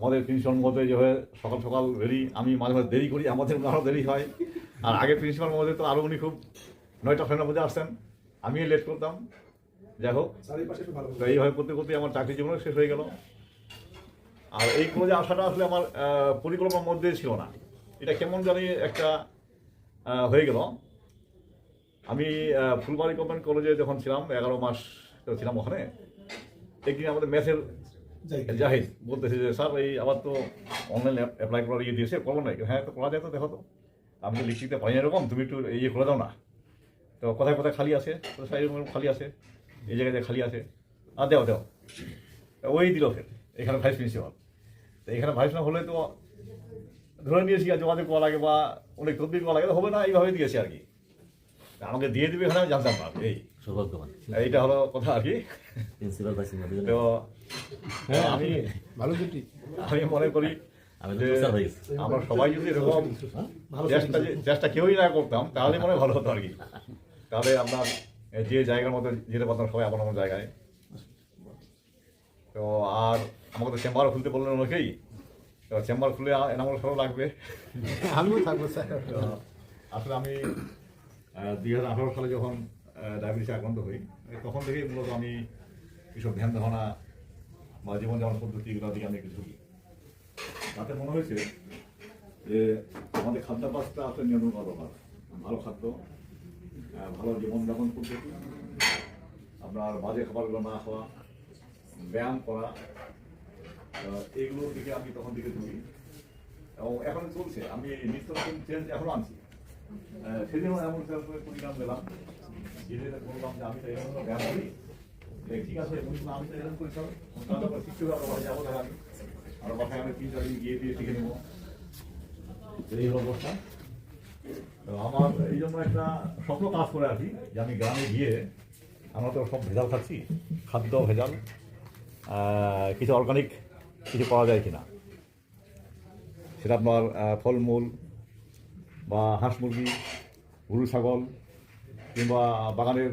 আমাদের প্রিন্সিপাল মধ্যে যে হয় সকাল সকাল রেডি আমি মাঝে মাঝে দেরি করি আমাদের আরও দেরি হয়। আর আগে প্রিন্সিপাল মধ্যে তো আরও উনি খুব নয়টা সাড়ে মধ্যে আসতেন। আমি লেট করতাম। যাই হোক তো এইভাবে করতে করতে আমার চাকরি জীবন শেষ হয়ে গেল। আর এই কলেজে আসাটা আসলে আমার পরিকল্পনার মধ্যে ছিল না। এটা কেমন জানি একটা হয়ে গেল। আমি ফুলবাড়ি গভর্নমেন্ট কলেজে যখন ছিলাম এগারো মাস ছিলাম ওখানে একদিন আমাদের ম্যাথের জাহিদ, বলতেছে যে, স্যার, এই আবার তো অনলাইন অ্যাপ্লাই করার ইয়ে দিয়েছে, করব না। হ্যাঁ তো করা যায় তো, দেখো তো। আমি তো লিখিতে না এরকম, তুমি একটু ইয়ে করে দাও না। তো কোথায় কোথায় খালি আছে? খালি আছে। এই জায়গায় খালি আছে। আর দেও দেও। ওই দিল ফের, এখানে ভাইস প্রিন্সিপাল তো এখানে ভাইস প্রিন্সিপাল হলে তো ধরে নিয়েছি আর যোগাযোগ করা লাগে বা অনেক তদবির করা লাগে হবে না, এইভাবে দিয়েছি আর কি। আমাকে দিয়ে দিবে এখানে, আমি জানতাম না, এই সৌভাগ্যবান। এইটা হলো কথা আর কি? প্রিন্সিপাল ভাইস তো আমি ভালো জুটি। আমি মনে করি হয়ে আমরা সবাই যদি এরকম চেষ্টা চেষ্টা কেউই না করতাম তাহলে মনে হয় ভালো হতো আর কি। তাহলে আপনার যে জায়গার মধ্যে যেতে পারতাম সবাই আপনার মতো জায়গায়। তো আর আমাকে তো চেম্বারও খুলতে বললেন অনেকেই। তো চেম্বার খুলে এনামল সরও লাগবে। আমিও থাকব স্যার। আসলে আমি দুই হাজার আঠারো সালে যখন ডায়াবেটিসে আক্রান্ত হই। তখন থেকেই মূলত আমি এইসব ধ্যান ধারণা বা জীবনযাপন পদ্ধতি এগুলো দিকে আমি একটু ঝুঁকি। তাতে মনে হয়েছে যে আমাদের খাদ্যাভ্যাসটা আসলে নিয়ন্ত্রণ করা দরকার ভালো খাদ্য ভালো জীবনযাপন পদ্ধতি আপনার বাজে খাবারগুলো না খাওয়া, ব্যায়াম করা এইগুলোর দিকে আমি তখন দিকে ঝুঁকি। এবং এখন চলছে, আমি নিত্য নতুন চেঞ্জ এখনও আনছি। সেদিনও এমন সেরকম করে পরিণাম পেলাম। আর আমি তিন চার দিন গিয়ে দিয়ে নেব। এই অবস্থা। তো আমার এই জন্য একটা স্বপ্ন কাজ করে আছি যে আমি গ্রামে গিয়ে আমরা তো সব ভেজাল খাচ্ছি, খাদ্য ভেজাল কিছু অর্গানিক কিছু পাওয়া যায় কিনা। সেটা আপনার ফলমূল বা হাঁস মুরগি গরু ছাগল কিংবা বাগানের